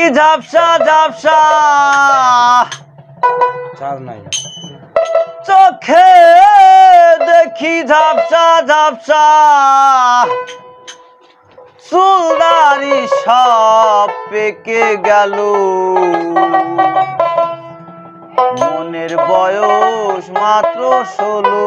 কি ঝাপসা ঝাপসা? চার নাই। চোখে দেখি ঝাপসা ঝাপসা। চুলদারি সব পেকে গেল। মনের বয়স মাত্র ষোলো।